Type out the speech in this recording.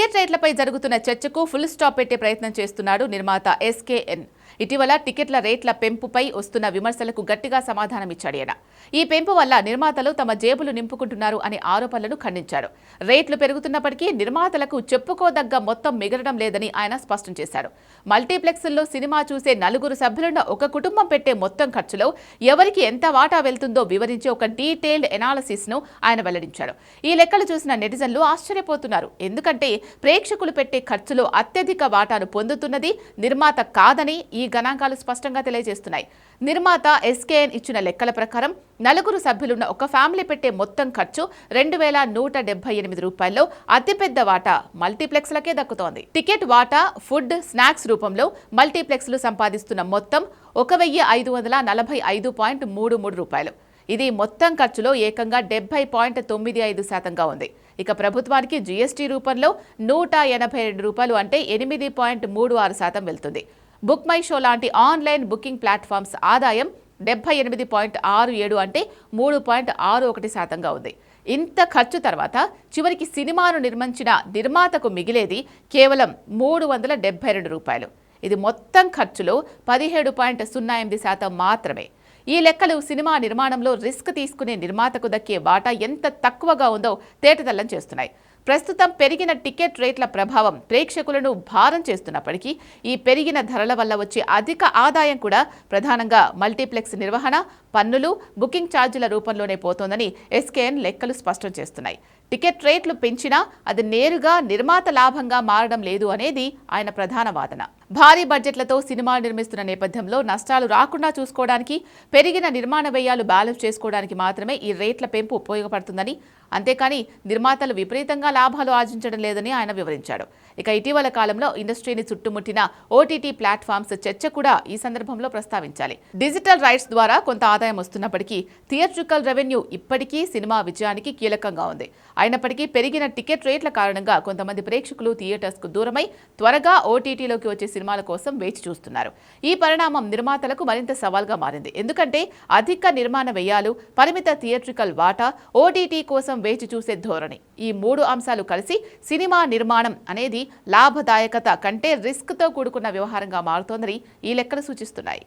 Ticket రేట్లపై జరుగుతున్న చర్చకు full stop పెట్టే ప్రయత్నం చేస్తున్నాడు నిర్మాత ఎస్కేఎన్ ఇటీవల టికెట్ల రేట్ల పెంపుపై వస్తున్న విమర్శలకు గట్టిగా సమాధానమిచ్చాడు ఆయన. ఈ పెంపు వల్ల నిర్మాతలు తమ జేబులు నింపుకుంటున్నారు అనే ఆరోపణలను ఖండించాడు రేట్లు పెరుగుతున్నప్పటికీ నిర్మాతలకు చెప్పుకోదగ్గ మొత్తం మిగలడం లేదని ఆయన స్పష్టం చేశారు. మల్టీప్లెక్స్ల్లో సినిమా చూసే నలుగురు సభ్యులున్న ఒక కుటుంబం పెట్టే మొత్తం ఖర్చులో ఎవరికి ఎంత వాటా వెళ్తుందో వివరించే ఒక డీటెయిల్డ్ ఎనాలసిస్ను ఆయన వెల్లడించాడు ఈ లెక్కలు చూసిన నెటిజన్లు ఆశ్చర్యపోతున్నారు. ఎందుకంటే ప్రేక్షకులు పెట్టే ఖర్చులో అత్యధిక వాటాను పొందుతున్నది నిర్మాత కాదని ఈ గణాంకాలు స్పష్టంగా తెలియజేస్తున్నాయి. నిర్మాత ఎస్కేఎన్ ఇచ్చిన లెక్కల ప్రకారం నలుగురు సభ్యులున్న ఒక ఫ్యామిలీ పెట్టే మొత్తం ఖర్చు రెండు వేల నూట డెబ్బై ఎనిమిది రూపాయల్లో అతిపెద్ద వాటా మల్టీప్లెక్స్లకే దక్కుతోంది. టికెట్ వాటా ఫుడ్ స్నాక్స్ రూపంలో మల్టీప్లెక్స్లు సంపాదిస్తున్న మొత్తం ఒక వెయ్యి ఐదు వందల నలభై ఐదు పాయింట్ మూడు మూడు రూపాయలు. ఇది మొత్తం ఖర్చులో ఏకంగా డెబ్బై పాయింట్ తొమ్మిది ఐదు శాతంగా ఉంది. ఇక ప్రభుత్వానికి జీఎస్టీ రూపంలో నూట ఎనభై రెండు రూపాయలు అంటే ఎనిమిది పాయింట్ మూడు ఆరు శాతం వెళ్తుంది. బుక్ మై షో లాంటి ఆన్లైన్ బుకింగ్ ప్లాట్ఫామ్స్ ఆదాయం డెబ్బై ఎనిమిది పాయింట్ ఆరు ఏడు అంటే మూడు పాయింట్ ఆరు ఒకటి శాతంగా ఉంది. ఇంత ఖర్చు తర్వాత చివరికి సినిమాను నిర్మించిన నిర్మాతకు మిగిలేది కేవలం మూడు వందల డెబ్బై రెండు రూపాయలు. ఇది మొత్తం ఖర్చులో పదిహేడు పాయింట్ సున్నా ఎనిమిది శాతం మాత్రమే. ఈ లెక్కలు సినిమా నిర్మాణంలో రిస్క్ తీసుకునే నిర్మాతకు దక్కే వాటా ఎంత తక్కువగా ఉందో తేటతల్లం చేస్తున్నాయి. ప్రస్తుతం పెరిగిన టికెట్ రేట్ల ప్రభావం ప్రేక్షకులను భారం చేస్తున్నప్పటికీ ఈ పెరిగిన ధరల వల్ల వచ్చే అధిక ఆదాయం కూడా ప్రధానంగా మల్టీప్లెక్స్ నిర్వహణ పన్నులు బుకింగ్ ఛార్జీల రూపంలోనే పోతోందని ఎస్కేఎన్ లెక్కలు స్పష్టం చేస్తున్నాయి. టికెట్ రేట్లు పెంచినా అది నేరుగా నిర్మాత లాభంగా మారడం లేదు అనేది ఆయన ప్రధాన వాదన. భారీ బడ్జెట్లతో సినిమాలు నిర్మిస్తున్న నేపథ్యంలో నష్టాలు రాకుండా చూసుకోవడానికి పెరిగిన నిర్మాణ వ్యయాలు బ్యాలెన్స్ చేసుకోవడానికి మాత్రమే ఈ రేట్ల పెంపు ఉపయోగపడుతుందని అంతేకాని నిర్మాతలు విపరీతంగా లాభాలు ఆర్జించడం లేదని ఆయన వివరించాడు. ఇక ఇటీవల కాలంలో ఇండస్ట్రీని చుట్టుముట్టిన ఓటీటీ ప్లాట్ఫామ్స్ చర్చ కూడా ఈ సందర్భంలో ప్రస్తావించాలి. డిజిటల్ రైట్స్ ద్వారా కొంత ఆదాయం వస్తున్నప్పటికీ థియేట్రికల్ రెవెన్యూ ఇప్పటికీ సినిమా విజయానికి కీలకంగా ఉంది. అయినప్పటికీ పెరిగిన టికెట్ రేట్ల కారణంగా కొంతమంది ప్రేక్షకులు థియేటర్స్కు దూరమై త్వరగా ఓటీటీలోకి వచ్చే సినిమాల కోసం వేచి చూస్తున్నారు. ఈ పరిణామం నిర్మాతలకు మరింత సవాల్గా మారింది. ఎందుకంటే అధిక నిర్మాణ వ్యయాలు పరిమిత థియేట్రికల్ వాటా ఓటీటీ కోసం వేచి చూసే ధోరణి. ఈ మూడు అంశాలు కలిసి సినిమా నిర్మాణం అనేది లాభదాయకత కంటే రిస్క్తో కూడుకున్న వ్యవహారంగా మారుతోందని ఈ లెక్కలు సూచిస్తున్నాయి.